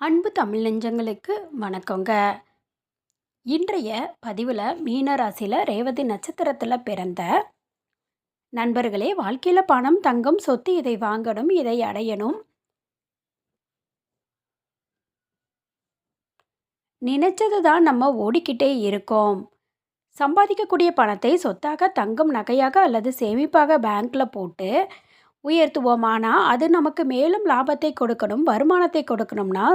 அன்பு தமிழ் நெஞ்சங்களுக்கு வணக்கங்க. இன்றைய பதிவில் மீனராசியில் ரேவதி நட்சத்திரத்தில் பிறந்த நண்பர்களே வாழ்க்கையில் பணம் தங்கம் சொத்து இதை வாங்கணும் இதை அடையணும். நினைச்சது தான் நம்ம ஓடிக்கிட்டே இருக்கோம். சம்பாதிக்கக்கூடிய பணத்தை சொத்தாக தங்கம் நகையாக அல்லது சேமிப்பாக பேங்க்கில் போட்டு உயர்த்துவோம் ஆனால் அது நமக்கு மேலும் லாபத்தை கொடுக்கணும் வருமானத்தை கொடுக்கணும்னா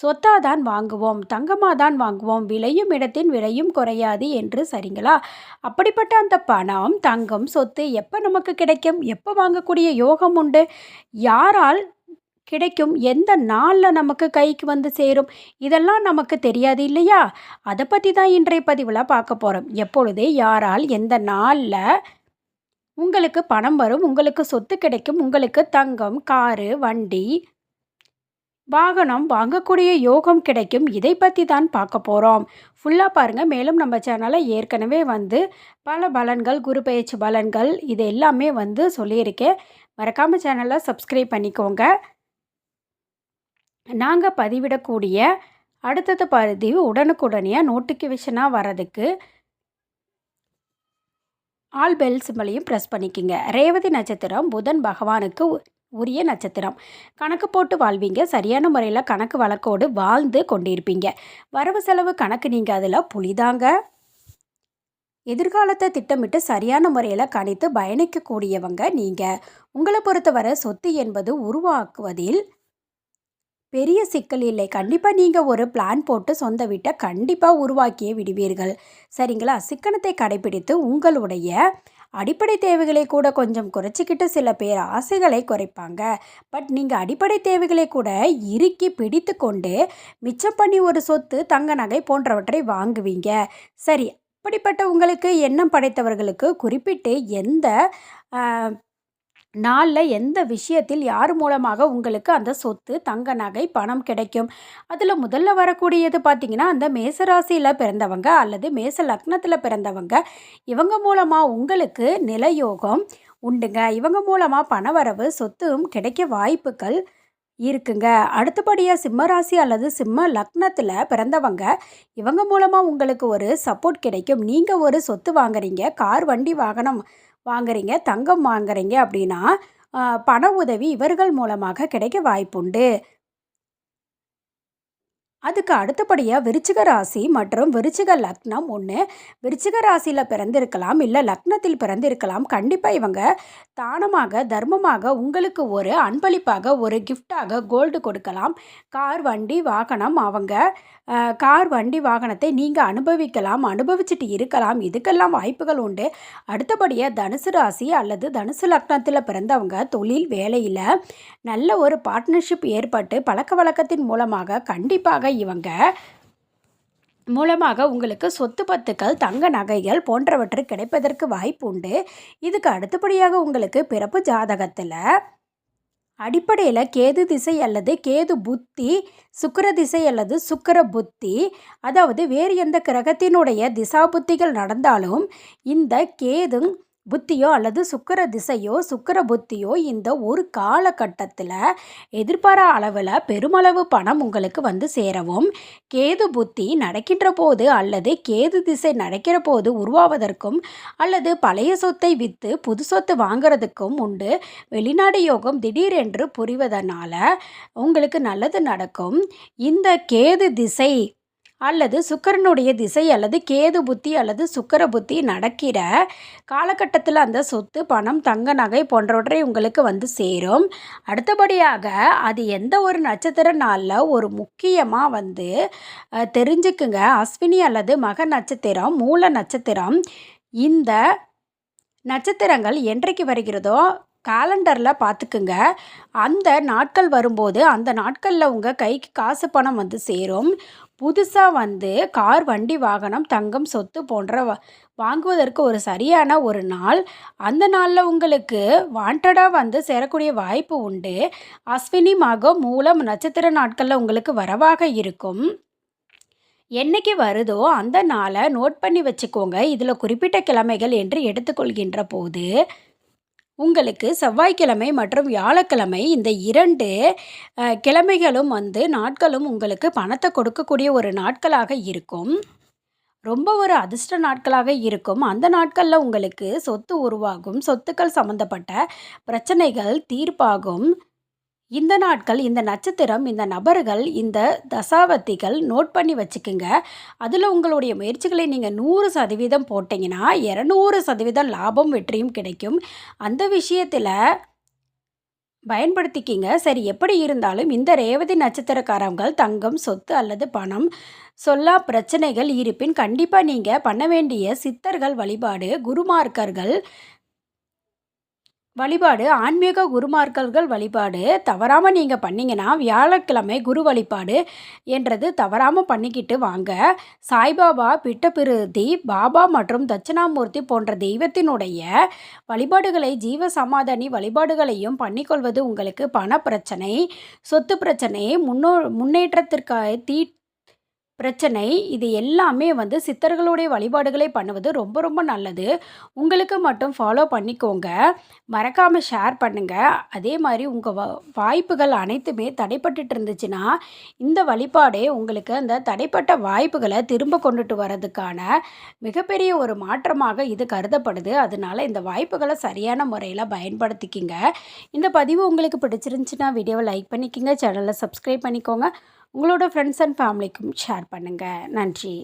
சொத்தாக தான் வாங்குவோம் தங்கமாக தான் வாங்குவோம் விளையும் இடத்தின் விலையும் குறையாது என்று சரிங்களா? அப்படிப்பட்ட அந்த பணம் தங்கம் சொத்து எப்போ நமக்கு கிடைக்கும்? எப்போ வாங்கக்கூடிய யோகம் உண்டு? யாரால் கிடைக்கும்? எந்த நாளில் நமக்கு கைக்கு வந்து சேரும்? இதெல்லாம் நமக்கு தெரியாது இல்லையா? அதை பற்றி தான் இன்றைய பதிவில் பார்க்க போகிறோம் எப்பொழுது யாரால் எந்த நாளில் உங்களுக்கு பணம் வரும் உங்களுக்கு சொத்து கிடைக்கும் உங்களுக்கு தங்கம் காரு வண்டி வாகனம் வாங்கக்கூடிய யோகம் கிடைக்கும். இதை பற்றி தான் பார்க்க போகிறோம் ஃபுல்லாக பாருங்கள் மேலும் நம்ம சேனலை ஏற்கனவே வந்து பல பலன்கள் குரு பயிற்சி பலன்கள் இது எல்லாமே வந்து சொல்லியிருக்கேன். மறக்காமல் சேனலை சப்ஸ்கிரைப் பண்ணிக்கோங்க. நாங்கள் பதிவிடக்கூடிய அடுத்தது பதிவு உடனுக்குடனே நோட்டிஃபிகேஷனாக வரதுக்கு ஆல் பெல் சிம்பளையும் ப்ரெஸ் பண்ணிக்கிங்க. ரேவதி நட்சத்திரம் புதன் பகவானுக்கு உரிய நட்சத்திரம். கணக்கு போட்டு வாழ்வீங்க. சரியான முறையில் கணக்கு வழக்கோடு வாழ்ந்து கொண்டிருப்பீங்க. வரவு செலவு கணக்கு நீங்கள் அதில் புளிதாங்க. எதிர்காலத்தை திட்டமிட்டு சரியான முறையில் கணித்து பயணிக்கக்கூடியவங்க நீங்கள் உங்களை பொறுத்தவரை சொத்து என்பது உருவாக்குவதில் பெரிய சிக்கல் இல்லை. கண்டிப்பாக நீங்கள் ஒரு பிளான் போட்டு சொந்த வீட்டை கண்டிப்பாக உருவாக்கியே விடுவீர்கள். சரிங்களா? சிக்கனத்தை கடைபிடித்து உங்களுடைய அடிப்படை தேவைகளை கூட கொஞ்சம் குறைச்சிக்கிட்டு சில பேர் ஆசைகளை குறைப்பாங்க. பட் நீங்கள் அடிப்படை தேவைகளை கூட இறுக்கி பிடித்து கொண்டு மிச்சம் பண்ணி ஒரு சொத்து தங்க நகை போன்றவற்றை வாங்குவீங்க. சரி அப்படிப்பட்ட உங்களுக்கு எண்ணம் படைத்தவர்களுக்கு குறிப்பிட்டு எந்த நாளில் எந்த விஷயத்தில் யார் மூலமாக உங்களுக்கு அந்த சொத்து தங்க நகை பணம் கிடைக்கும்? அதில் முதல்ல வரக்கூடியது பார்த்திங்கன்னா அந்த மேசராசியில் பிறந்தவங்க அல்லது மேச லக்னத்தில் பிறந்தவங்க இவங்க மூலமாக உங்களுக்கு நிலயோகம் உண்டுங்க. இவங்க மூலமாக பணவரவு சொத்தும் கிடைக்க வாய்ப்புகள் இருக்குங்க. அடுத்தபடியாக சிம்மராசி அல்லது சிம்ம லக்னத்தில் பிறந்தவங்க இவங்க மூலமாக உங்களுக்கு ஒரு சப்போர்ட் கிடைக்கும். நீங்கள் ஒரு சொத்து வாங்குறீங்க. கார் வண்டி வாகனம் வாங்குறீங்க தங்கம் வாங்குறீங்க அப்படின்னா பண உதவி இவர்கள் மூலமாக கிடைக்க வாய்ப்புண்டு. அதுக்கு அடுத்தபடியாக விருச்சிக ராசி மற்றும் விருச்சிக லக்னம் ஒன்று விருச்சிக ராசியில் பிறந்திருக்கலாம் இல்லை லக்னத்தில் பிறந்திருக்கலாம். கண்டிப்பாக இவங்க தானமாக தர்மமாக உங்களுக்கு ஒரு அன்பளிப்பாக ஒரு கிஃப்டாக கோல்டு கொடுக்கலாம். கார் வண்டி வாகனம் அவங்க கார் வண்டி வாகனத்தை நீங்கள் அனுபவிக்கலாம் அனுபவிச்சுட்டு இருக்கலாம். இதுக்கெல்லாம் வாய்ப்புகள் உண்டு. அடுத்தபடியாக தனுசு ராசி அல்லது தனுசு லக்னத்தில் பிறந்தவங்க தொழில் வேலையில் நல்ல ஒரு பார்ட்னர்ஷிப் ஏற்பட்டு பழக்க வழக்கத்தின் மூலமாக கண்டிப்பாக இவங்க. மூலமாக உங்களுக்கு சொத்து பத்துக்கள் தங்க நகைகள் போன்றவற்றை கிடைப்பதற்கு வாய்ப்பு உண்டு. இதுக்கு அடுத்தபடியாக உங்களுக்கு பிறப்பு ஜாதகத்தில் அடிப்படையில் கேது திசை அல்லது கேது புத்தி சுக்கர திசை அல்லது சுக்கர புத்தி அதாவது வேறு எந்த கிரகத்தினுடைய திசா புத்திகள் நடந்தாலும் இந்த கேதும் புத்தியோ அல்லது சுக்கர திசையோ சுக்கர புத்தியோ இந்த ஒரு காலகட்டத்தில் எதிர்பாரா அளவில் பெருமளவு பணம் உங்களுக்கு வந்து சேரவும் கேது புத்தி நடக்கின்ற போது அல்லது கேது திசை நடக்கிற போது உருவாவதற்கும் அல்லது பழைய சொத்தை விற்று புது சொத்து வாங்கிறதுக்கும் உண்டு. வெளிநாடு யோகம் திடீரென்று புரிவதனால உங்களுக்கு நல்லது நடக்கும். இந்த கேது திசை அல்லது சுக்கரனுடைய திசை அல்லது கேது புத்தி அல்லது சுக்கர புத்தி நடக்கிற காலகட்டத்தில் அந்த சொத்து பணம் தங்க நகை போன்றவற்றை உங்களுக்கு வந்து சேரும். அடுத்தபடியாக அது எந்த ஒரு நட்சத்திர நாளில் ஒரு முக்கியமாக வந்து தெரிஞ்சுக்குங்க. அஸ்வினி அல்லது மக நட்சத்திரம் மூல நட்சத்திரம். இந்த நட்சத்திரங்கள் என்றைக்கு வருகிறதோ காலண்டரில் பார்த்துக்குங்க. அந்த நாட்கள் வரும்போது அந்த நாட்களில் உங்கள் கைக்கு காசு பணம் வந்து சேரும். புதுசாக வந்து கார் வண்டி வாகனம் தங்கம் சொத்து போன்ற வாங்குவதற்கு ஒரு சரியான ஒரு நாள். அந்த நாளில் உங்களுக்கு வாண்டடாக வந்து சேரக்கூடிய வாய்ப்பு உண்டு. அஸ்வினி மகம் மூலம் நட்சத்திர நாட்களில் உங்களுக்கு வரவாக இருக்கும். என்னைக்கு வருதோ அந்த நாளை நோட் பண்ணி வச்சுக்கோங்க. இதில் குறிப்பிட்ட கிழமைகள் என்று எடுத்துக்கொள்கின்ற போது உங்களுக்கு செவ்வாய்க்கிழமை மற்றும் வியாழக்கிழமை இந்த இரண்டு கிழமைகளும் வந்து நாட்களும் உங்களுக்கு பணத்தை கொடுக்கக்கூடிய ஒரு நாட்களாக இருக்கும். ரொம்ப ஒரு அதிர்ஷ்ட நாட்களாக இருக்கும். அந்த நாட்களில் உங்களுக்கு சொத்து உருவாகும். சொத்துக்கள் சம்மந்தப்பட்ட பிரச்சனைகள் தீர்ப்பாகும். இந்த நாட்கள் இந்த நட்சத்திரம் இந்த நபர்கள் இந்த தசாவத்திகள் நோட் பண்ணி வச்சுக்குங்க. அதில் உங்களுடைய முயற்சிகளை நீங்கள் நூறு சதவீதம் போட்டிங்கன்னா இரநூறு சதவீதம் லாபம் வெற்றியும் கிடைக்கும். அந்த விஷயத்தில் பயன்படுத்திக்கிங்க. சரி எப்படி இருந்தாலும் இந்த ரேவதி நட்சத்திரக்காரங்கள் தங்கம் சொத்து அல்லது பணம் சொல்லா பிரச்சனைகள் இருப்பின் கண்டிப்பாக நீங்கள் பண்ண வேண்டிய சித்தர்கள் வழிபாடு குருமார்க்கர்கள் வழிபாடு ஆன்மீக குருமார்கள்கள் வழிபாடு தவறாமல் நீங்கள் பண்ணிங்கன்னா வியாழக்கிழமை குரு வழிபாடு என்றது தவறாமல் பண்ணிக்கிட்டு வாங்க. சாய்பாபா பிட்டபிருதி பாபா மற்றும் தட்சிணாமூர்த்தி போன்ற தெய்வத்தினுடைய வழிபாடுகளை ஜீவ சமாதானி வழிபாடுகளையும் பண்ணிக்கொள்வது உங்களுக்கு பண பிரச்சனை சொத்து பிரச்சனை முன்னோ முன்னேற்றத்திற்காக தீ பிரச்சனை. இது எல்லாமே வந்து சித்தர்களுடைய வழிபாடுகளை பண்ணுவது ரொம்ப ரொம்ப நல்லது. உங்களுக்கு மட்டும் ஃபாலோ பண்ணிக்கோங்க. மறக்காமல் ஷேர் பண்ணுங்கள் அதே மாதிரி உங்கள் வ வாய்ப்புகள் அனைத்துமே தடைப்பட்டுட்டு இருந்துச்சுன்னா இந்த வழிபாடே உங்களுக்கு அந்த தடைப்பட்ட வாய்ப்புகளை திரும்ப கொண்டுட்டு வர்றதுக்கான மிகப்பெரிய ஒரு மாற்றமாக இது கருதப்படுது. அதனால இந்த வாய்ப்புகளை சரியான முறையில் பயன்படுத்திக்கிங்க. இந்த பதிவு உங்களுக்கு பிடிச்சிருந்துச்சுன்னா வீடியோவை லைக் பண்ணிக்கோங்க. சேனலை சப்ஸ்கிரைப் பண்ணிக்கோங்க. உங்களோட ஃப்ரெண்ட்ஸ் அண்ட் ஃபேமிலிக்கும் ஷேர் பண்ணுங்கள் நன்றி.